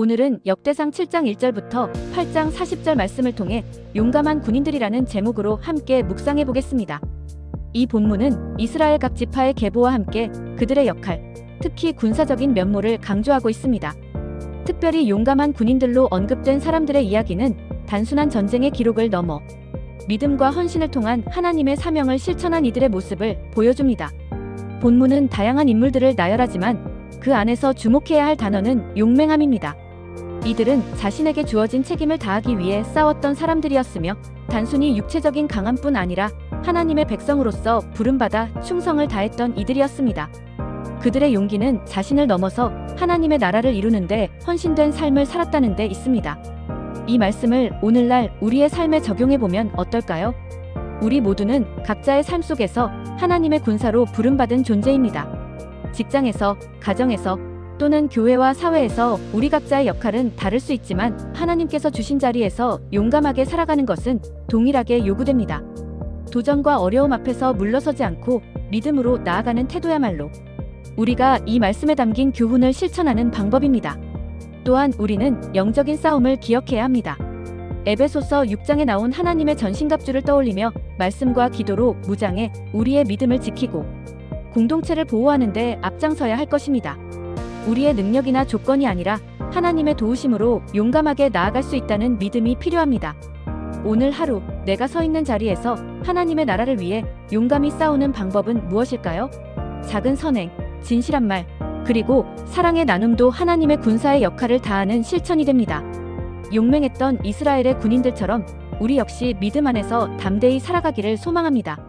오늘은 역대상 7장 1절부터 8장 40절 말씀을 통해 용감한 군인들이라는 제목으로 함께 묵상해 보겠습니다. 이 본문은 이스라엘 각 지파의 계보와 함께 그들의 역할, 특히 군사적인 면모를 강조하고 있습니다. 특별히 용감한 군인들로 언급된 사람들의 이야기는 단순한 전쟁의 기록을 넘어 믿음과 헌신을 통한 하나님의 사명을 실천한 이들의 모습을 보여줍니다. 본문은 다양한 인물들을 나열하지만 그 안에서 주목해야 할 단어는 용맹함입니다. 이들은 자신에게 주어진 책임을 다하기 위해 싸웠던 사람들이었으며 단순히 육체적인 강함뿐 아니라 하나님의 백성으로서 부름받아 충성을 다했던 이들이었습니다. 그들의 용기는 자신을 넘어서 하나님의 나라를 이루는데 헌신된 삶을 살았다는 데 있습니다. 이 말씀을 오늘날 우리의 삶에 적용해 보면 어떨까요? 우리 모두는 각자의 삶 속에서 하나님의 군사로 부름받은 존재입니다. 직장에서, 가정에서, 또는 교회와 사회에서 우리 각자의 역할은 다를 수 있지만 하나님께서 주신 자리에서 용감하게 살아가는 것은 동일하게 요구됩니다. 도전과 어려움 앞에서 물러서지 않고 믿음으로 나아가는 태도야말로 우리가 이 말씀에 담긴 교훈을 실천하는 방법입니다. 또한 우리는 영적인 싸움을 기억해야 합니다. 에베소서 6장에 나온 하나님의 전신갑주를 떠올리며 말씀과 기도로 무장해 우리의 믿음을 지키고 공동체를 보호하는 데 앞장서야 할 것입니다. 우리의 능력이나 조건이 아니라 하나님의 도우심으로 용감하게 나아갈 수 있다는 믿음이 필요합니다. 오늘 하루 내가 서 있는 자리에서 하나님의 나라를 위해 용감히 싸우는 방법은 무엇일까요? 작은 선행, 진실한 말, 그리고 사랑의 나눔도 하나님의 군사의 역할을 다하는 실천이 됩니다. 용맹했던 이스라엘의 군인들처럼 우리 역시 믿음 안에서 담대히 살아가기를 소망합니다.